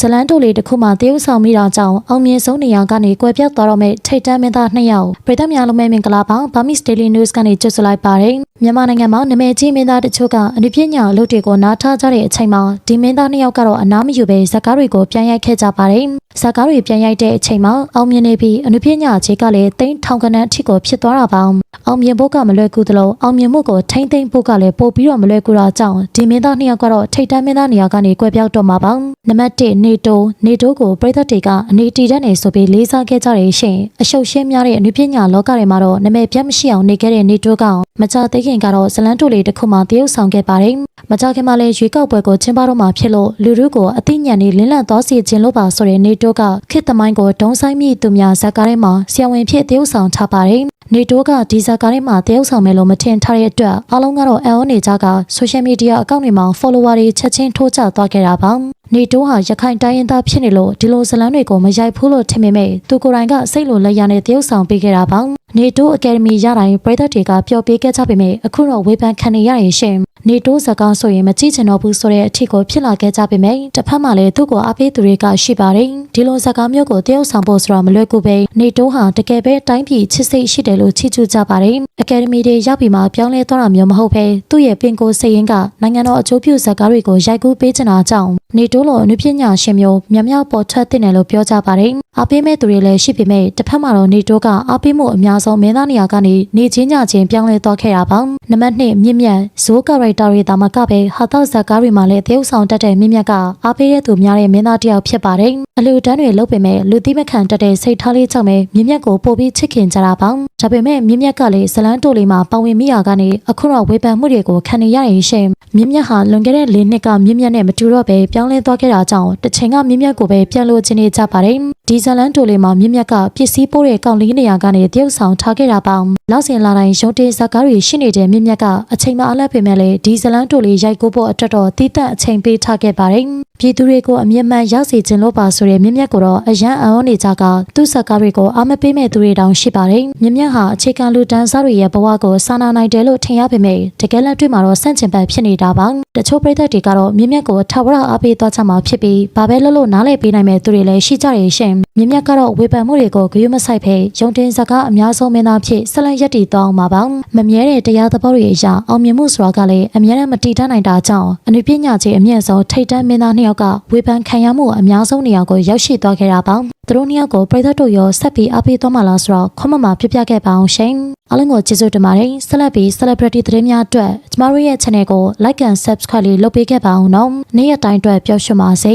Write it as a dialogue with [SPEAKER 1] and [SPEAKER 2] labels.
[SPEAKER 1] ဇလန်တိုလေးတစ်ခုမှတရုပ်ဆောင်မိတာကြောင့်အောင်မြင်ဆုံးနေရာကနေကွယ်ပြောက်သွားတော့မဲ့ထိတ်တန်းမင်းသားနှစ်ယောက်ပြည်သက်များလုံးမဲ့မင်္ဂလာပါဘာမစ်ဒေးလီနျူးစ်ကနေကြိုဆိုလိုက်ပါတယ်မြန်မာနိုင်ငံမှာနာမည်ကြီးမင်းသားတချို့ကအနုပညာအလုပ်တွေကိုနားထားကြတဲ့အချိန်မှာဒီမင်းသားနှစ်ယောက်ကတော့အနားမယူပဲဇာတ်ကားတွေကိုပြန်ရိုက်ခဲ့ကြပါတယ် ဇာတ်ကားတွေပြန်ရိုက်တဲ့အချိန်မှာအောင်မြင်နေပြီးအနုပညာအခြေကလည်းတိန်းထောင်ကနန်းအထိကိုဖြစ်သွားတာပါအောင်မြင်ဖို့ကမလွယ်ကူသလိုအောင်မြင်မှုကိုထိမ့်သိမ့်ဖို့ကလည်းပို့ပြီးတော့မလွယ်ကူတာကြောင့်ဒီမင်းသားနှစ်ယောက်ကတော့ထိတ်တန်းမင်းသားနေရာကနေကွဲပြောက်တော့မှာပါနံပါတ်1နေတိုနေတိုကိုပြည်သက်တွေကအနေတီတက်နေဆိုပြီးလေးစားခဲ့ကြတယ်ရှင်အရှုပ်ရှင်းများတဲ့အနုပညာလောကတွေမှာတော့နာမည်ပြတ်မရှိအောင်နေခဲ့တဲ့နေတိုကမကြသေးခင်ကတော့ဇလန်းတိုလေးတစ်ခုမှတရုပ်ဆောင်ခဲ့ပါတယ် မကြခင်မှာလည်းရွေးကောက်ပွဲကိုကျင်းပတော့မှာဖြစ်လို့လူလူကိုအသိဉာဏ်နဲ့လင်းလန့်သွားစေခြင်းလို့ပါဆိုတဲ့နေတိုကခေတ်သမိုင်းကိုဒုံဆိုင်မိသူများဇာတ်ကားထဲမှာဆရာဝန်ဖြစ်တရုပ်ဆောင်ထားပါတယ်နေတိုးကဒီဇာကားထဲမှာတရုပ်ဆောင်မယ်လို့မထင်ထားတဲ့အတွက်အားလုံးကတော့အန်အောနေကြကဆိုရှယ်မီဒီယာအကောင့်တွေမှာ follower တွေချက်ချင်းထိုးကျသွားခဲ့တာပါနေတိုးဟာရခိုင်တိုင်းရင်းသားဖြစ်နေလို့ဒီလိုဇလန်းတွေကိုမရိုက်ဘူးလို့ထင်ပေမဲ့သူကိုယ်တိုင်ကစိတ်လိုလက်ရနဲ့တရုပ်ဆောင်ပေးခဲ့တာပါနေတိုးအကယ်ဒမီရတိုင်းပြည်သက်တွေကပျော်ပေးခဲ့ကြပေမဲ့အခုတော့ဝေဖန်ခံနေရရင်ရှင် နေတိုးဇာကားဆိုရင်မကြည့်ချင်တော့ဘူးဆိုတဲ့အထစ်ကိုဖြစ်လာခဲ့ကြပေမဲ့တစ်ဖက်မှာလည်းသူ့ကိုအားပေးသူတွေကရှိပါတယ်ဒီလိုဇာကားမျိုးကိုတရုပ်ဆောင်ဖို့ဆိုတာမလွယ်ကူပဲနေတိုးဟာတကယ်ပဲတိုင်းပြည်ချစ်စိတ်ရှိတယ်လို့ချီးကျူးကြပါတယ်အကယ်ဒမီတွေရောက်ပြီးမှပြောင်းလဲသွားတာမျိုးမဟုတ်ပဲသူ့ရဲ့ပင်ကိုယ်စိတ်ရင်းကနိုင်ငံတော်အကျိုးပြုဇာကားတွေကိုရိုက်ကူးပေးချင်တာကြောင့်နေတိုးလိုအနုပညာရှင်မျိုးမြောင်မြောက်ပေါ်ထွက်တဲ့တယ်လို့ပြောကြပါတယ်အားပေးမဲ့သူတွေလည်းရှိပေမဲ့တစ်ဖက်မှာတော့နေတိုးကအားပေးမှုအများဆုံးမင်းသားနေရာကနေနေချင်းညချင်းပြောင်းလဲသွားခဲ့တာပါနံပါတ်2မြင့်မြတ်ဇိုးကာရိုက်တာတွေဒါမှကပဲဟာတော့ဇာကားတွေမှာလည်းတရုပ်ဆောင်တတ်တဲ့မြင့်မြတ်ကအားပေးတဲ့သူများတဲ့မင်းသားတစ်ယောက်ဖြစ်ပါတယ်အလူတန်းတွေလုပ်ပေမဲ့လူသိမခံတတ်တဲ့စိတ်ထားလေးကြောင့်ပဲမြင့်မြတ်ကိုပို့ပြီးချစ်ခင်ကြတာပါဒါပေမဲ့မြင့်မြတ်ကလည်းဇလန်းတိုလေးမှာပါဝင်မိရာကနေအခုတော့ဝေဖန်မှုတွေကိုခံနေရရင်ရှင်မြင့်မြတ်ဟာလွန်ခဲ့တဲ့၄နှစ်ကမြင့်မြတ်နဲ့မတူတော့ပဲပြောင်းလဲသွားခဲ့တာကြောင့်တစ်ချိန်ကမြင့်မြတ်ကိုပဲပြန်လို့ချင်းနေကြပါတယ်ဒီဇလန်တိုလေးမှာမြင့်မြတ်ကပစ္စည်းပိုးတဲ့ကောင်လေးနေရာကနေတရုပ်ဆောင်ထားခဲ့တာပါလောက်စင်လာတိုင်းရုံတင်ဇာကားတွေရှိနေတဲ့မြင့်မြတ်ကအချိန်မအလက်ပေမဲ့လည်းဒီဇလန်တိုလေးရိုက်ကူးဖို့အတွက်တော့တီးတက်အချိန်ပေးထားခဲ့ပါတယ် ပြည်သူတွေကိုအမြင့်မှန်ရောက်စေခြင်းလို့ပါဆိုတဲ့မြင့်မြတ်ကိုတော့အရန်အံ့ဩနေကြကသူ့ဇာကားတွေကိုအားမပေးမဲ့သူတွေတောင်ရှိပါတယ်မြင့်မြတ်ဟာအခြေခံလူတန်းစားတွေရဲ့ဘဝကိုစာနာနိုင်တယ်လို့ထင်ရပေမဲ့တကယ်လက်တွေ့မှာတော့ဆန့်ကျင်ဘက်ဖြစ်နေတာပါတချို့ပြည်သက်တွေကတော့မြင့်မြတ်ကိုထာဝရအားပေးသွားချမှာဖြစ်ပြီးဘာပဲလုပ်လို့နားလည်ပေးနိုင်မဲ့သူတွေလည်းရှိကြတယ်ရှင်မြင့်မြတ်ကတော့ဝေဖန်မှုတွေကိုဂရုမစိုက်ဖဲရုံတင်ဇာကားအများဆုံးမင်းသားဖြစ်ဆက်လက်ရည်တည်သွားအောင်ပါပါမမြဲတဲ့တရားသဘောတွေအရာအောင်မြင်မှုဆိုတာကလည်းအများနဲ့မတည်တတ်နိုင်တာကြောင့်အနုပညာကြီးအမြင့်ဆုံးထိတ်တန်းမင်းသားနှစ်ယောက်ကဝေဖန်ခံရမှုအများဆုံးနေရာကိုရောက်ရှိသွားခဲ့တာပါသူတို့နှစ်ယောက်ကိုပြည်သက်တို့ရောဆက်ပြီးအားပေးသွားမှာလားဆိုတော့ခွန်မမပြပြခဲ့ပါအောင်ရှင်အားလုံးကိုကျေးဇူးတင်ပါတယ်ဆက်လက်ပြီး celebrity သတင်းများအတွက်ကျမတို့ရဲ့ channel ကို like and subscribe လေးလုပ်ပေးခဲ့ပါအောင်နော်နေ့ရက်တိုင်းအတွက်ပျော်ရွှင်ပါစေ